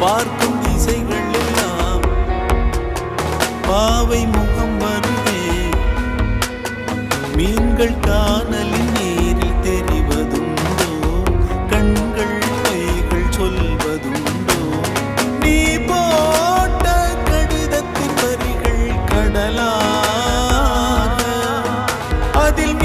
பார்க்கும் இசைகள் எல்லாம் பாவை முகம் வருதே. மீன்கள் காணலின் நீரில் தெரிவதுண்டோ? கண்கள் கைகள் சொல்வதுண்டோ? நீ போட்ட கடிதத்தின் வரிகள் கடலாக. அதில்